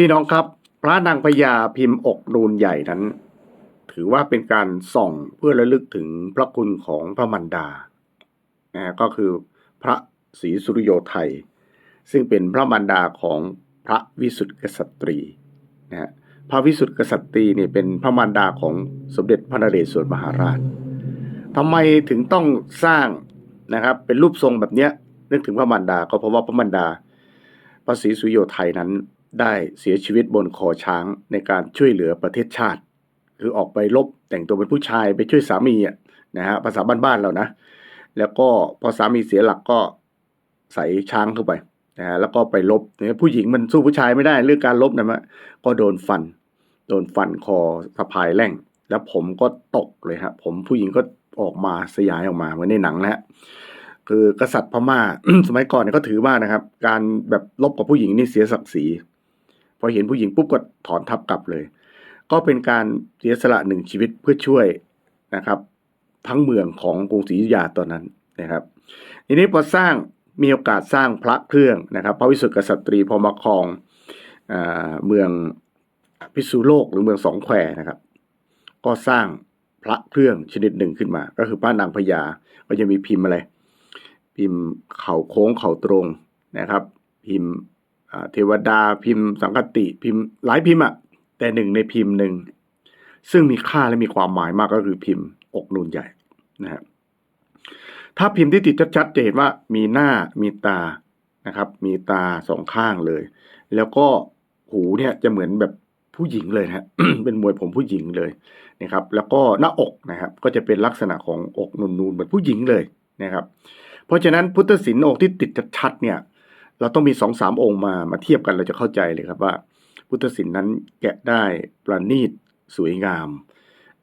พี่น้องครับ พระนางพญาพิมพ์อกนูนใหญ่นั้น ถือว่าเป็นการส่องเพื่อระลึกถึงพระคุณของพระมันดานะก็คือพระศรีสุริโยไทย ซึ่งเป็นพระมันดาของพระวิสุทธิกษัตรีนะฮะพระวิสุทธิกษัตรีเนี่ยเป็นพระมารดาของสมเด็จพระนเรศวรมหาราชทำไมถึงต้องสร้างนะครับ เป็นรูปทรงแบบเนี้ยนึกถึงพระมารดาก็เพราะว่าพระมารดาพระศรีสุริโยไทยนั้น ได้เสียชีวิตบนคอช้างในการช่วยเหลือประเทศชาติ คือออกไปรบแต่งตัวเป็นผู้ชายไปช่วยสามีอะนะฮะภาษาบ้านๆเรานะ แล้วก็พอสามีเสียหลักก็ใส่ช้างเข้าไปนะฮะแล้วก็ไปลบเนี่ยผู้หญิงมันสู้ผู้ชายไม่ได้เรื่องการลบนะมะก็โดนฟัน โดนฟันคอสะพายแร่ง แล้วผมก็ตกเลยฮะผมผู้หญิงก็ออกมาสยายออกมาเหมือนในหนังนะฮะคือกษัตริย์พม่าสมัยก่อนเนี่ยเขาถือมานะครับ การแบบลบกับผู้หญิงนี่เสียศักดิ์ศรี พอเห็นผู้หญิงปุ๊บก็ถอนทัพกลับเลย ก็เป็นการเสียสละหนึ่งชีวิตเพื่อช่วยนะครับ ทั้งเมืองของกรุงศรีอยุธยาตอนนั้นนะครับทีนี้พอสร้างมีโอกาสสร้างพระเครื่องนะครับ พระวิสุทธิกษัตรีพอมาครองเมืองพิษณุโลกหรือเมืองสองแควนะครับ ก็สร้างพระเครื่องชนิดหนึ่งขึ้นมา ก็คือพระนางพญาก็จะมีพิมพ์อะไร พิมพ์เข่าโค้งเข่าตรงนะครับ พิมพ์ เทวดาพิมพ์สังคติพิมพ์หลายพิมพ์อะแต่หนึ่งในพิมพ์หนึ่งซึ่งมีค่าและมีความหมายมากก็คือพิมพ์อกนูนใหญ่นะฮะถ้าพิมพ์ที่ติดชัดๆจะเห็นว่ามีหน้ามีตานะครับ มีตาสองข้างเลย แล้วก็หูเนี่ยจะเหมือนแบบผู้หญิงเลยนะฮะเป็นมวยผมผู้หญิงเลยนะครับ แล้วก็หน้าอกนะครับ ก็จะเป็นลักษณะของอกนูนๆเหมือนผู้หญิงเลยนะครับ เพราะฉะนั้นพุทธศิลป์องค์ที่ติดชัดๆเนี่ย เราต้องมีสองสามองค์มามาเทียบกันเราจะเข้าใจเลยครับว่า พุทธศิลป์นั้นแกะได้ประณีตสวยงาม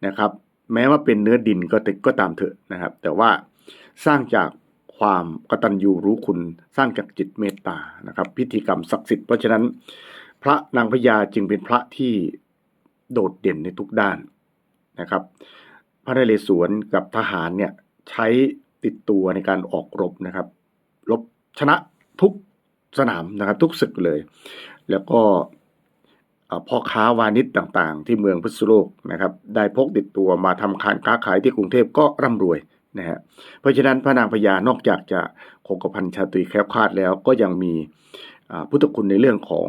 นะครับ แม้ว่าเป็นเนื้อดินก็ติก็ตามเถอะนะครับ แต่ว่าสร้างจากความกตัญญูรู้คุณสร้างจากจิตเมตตานะครับ พิธีกรรมศักดิ์สิทธิ์เพราะฉะนั้น พระนางพญาจึงเป็นพระที่โดดเด่นในทุกด้านนะครับ พระนเรศวรกับทหารเนี่ยใช้ติดตัวในการออกรบนะครับ รบชนะทุก สนามนะครับ ทุกศึกเลย แล้วก็พ่อค้าวานิชต่างๆ ที่เมืองพิษณุโลกนะครับ ได้พกติดตัวมาทำการค้าขายที่กรุงเทพก็ร่ำรวยนะฮะเพราะฉะนั้นพระนางพญานอกจากจะคงกระพันชาตรีแคล้วคลาดแล้วก็ยังมีพุทธคุณในเรื่องของ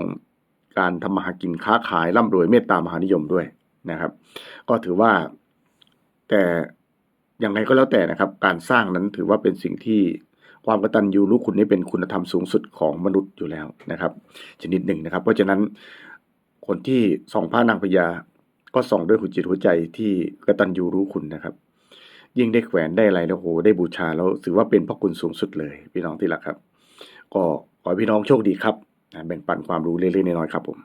การทำมาหากินค้าขายร่ำรวยเมตตามหานิยมด้วยนะครับ ก็ถือว่าแต่อยังไงก็แล้วแต่นะครับ การสร้างนั้นถือว่าเป็นสิ่งที่ ความกตัญญูรู้คุณนี่เป็นคุณธรรมสูงสุดของมนุษย์อยู่แล้วนะครับ ชนิดหนึ่งนะครับ เพราะฉะนั้นคนที่ส่องพระนางพญาก็ส่องด้วยหัวจิตหัวใจที่กตัญญูรู้คุณนะครับ ยิ่งได้แขวนได้อะไรแล้วโหได้บูชาแล้วถือว่าเป็นพระคุณสูงสุดเลย พี่น้องที่รักครับ ก็ขอพี่น้องโชคดีครับแบ่งปันความรู้เล็กๆน้อยๆครับผม